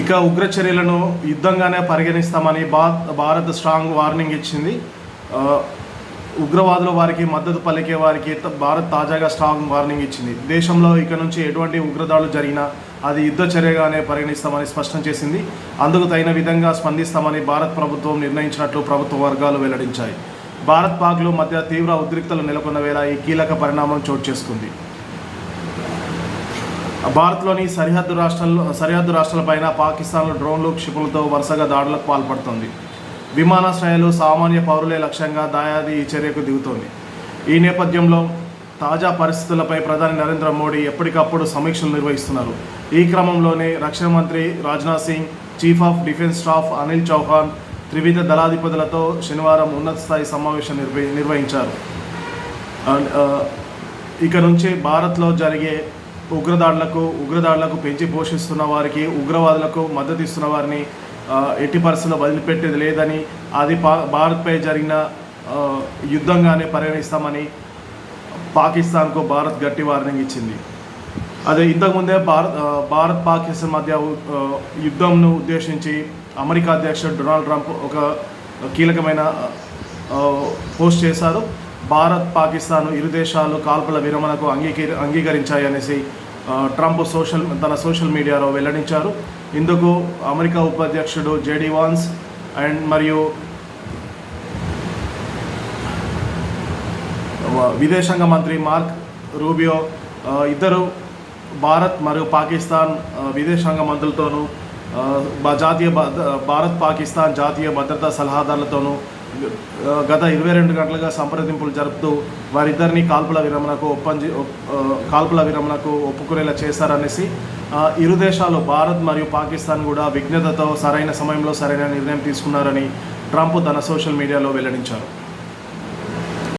ఇక ఉగ్ర చర్యలను యుద్ధంగానే పరిగణిస్తామని భారత్ స్ట్రాంగ్ వార్నింగ్ ఇచ్చింది. ఉగ్రవాదుల వారికి మద్దతు పలికే వారికి భారత్ తాజాగా స్ట్రాంగ్ వార్నింగ్ ఇచ్చింది. దేశంలో ఇక నుంచి ఎటువంటి ఉగ్రదాడులు జరిగినా అది యుద్ధ చర్యగానే పరిగణిస్తామని స్పష్టం చేసింది. అందుకు తగిన విధంగా స్పందిస్తామని భారత్ ప్రభుత్వం నిర్ణయించినట్లు ప్రభుత్వ వర్గాలు వెల్లడించాయి. భారత్ పాక్లు మధ్య తీవ్ర ఉద్రిక్తలు నెలకొన్న వేళ ఈ కీలక పరిణామం చోటు చేసుకుంది. భారత్లోని సరిహద్దు రాష్ట్రాల్లో సరిహద్దు రాష్ట్రాలపైన పాకిస్తాన్లో డ్రోన్లు క్షిపులతో వరుసగా దాడులకు పాల్పడుతోంది. విమానాశ్రయాలు సామాన్య పౌరులే లక్ష్యంగా దాయాది ఈ చర్యకు దిగుతోంది. ఈ నేపథ్యంలో తాజా పరిస్థితులపై ప్రధాని నరేంద్ర మోడీ ఎప్పటికప్పుడు సమీక్షలు నిర్వహిస్తున్నారు. ఈ క్రమంలోనే రక్షణ మంత్రి Rajnath Singh chief of defence staff Anil Chauhan త్రివిధ దళాధిపతులతో శనివారం ఉన్నత స్థాయి సమావేశం నిర్వహి నిర్వహించారు. ఇక నుంచి భారత్లో జరిగే ఉగ్రదాడులకు ఉగ్రదాడులకు పెంచి పోషిస్తున్న వారికి ఉగ్రవాదులకు మద్దతు ఇస్తున్న వారిని ఎట్టి పరిస్థితుల్లో వదిలిపెట్టేది లేదని అది పా భారత్పై జరిగిన యుద్ధంగానే పరిగణిస్తామని పాకిస్తాన్కు భారత్ గట్టి వార్నింగ్ ఇచ్చింది. అదే ఇంతకుముందే భారత్ భారత్ పాకిస్తాన్ మధ్య యుద్ధంను ఉద్దేశించి అమెరికా అధ్యక్షుడు డొనాల్డ్ ట్రంప్ ఒక కీలకమైన పోస్ట్ చేశారు. భారత్ పాకిస్తాన్ ఇరు దేశాలు కాల్పుల విరమణకు అంగీకరి అంగీకరించాయనేసి ట్రంప్ సోషల్ తన సోషల్ మీడియాలో వెల్లడించారు. ఇందుకు అమెరికా ఉపాధ్యక్షుడు జేడీ వాన్స్ అండ్ మరియు విదేశాంగ మంత్రి మార్క్ రూబియో ఇద్దరు భారత్ మరియు పాకిస్తాన్ విదేశాంగ మంత్రులతోనూ జాతీయ భద్ర- భారత్ పాకిస్తాన్ జాతీయ భద్రతా సలహాదారులతోనూ గత ఇరవై రెండు గంటలుగా సంప్రదింపులు జరుపుతూ వారిద్దరిని కాల్పుల విరమణకు ఒప్పంది కాల్పుల విరమణకు ఒప్పుకునేలా చేశారనేసి ఇరు దేశాలు భారత్ మరియు పాకిస్తాన్ కూడా విజ్ఞతతో సరైన సమయంలో సరైన నిర్ణయం తీసుకున్నారని ట్రంప్ తన సోషల్ మీడియాలో వెల్లడించారు.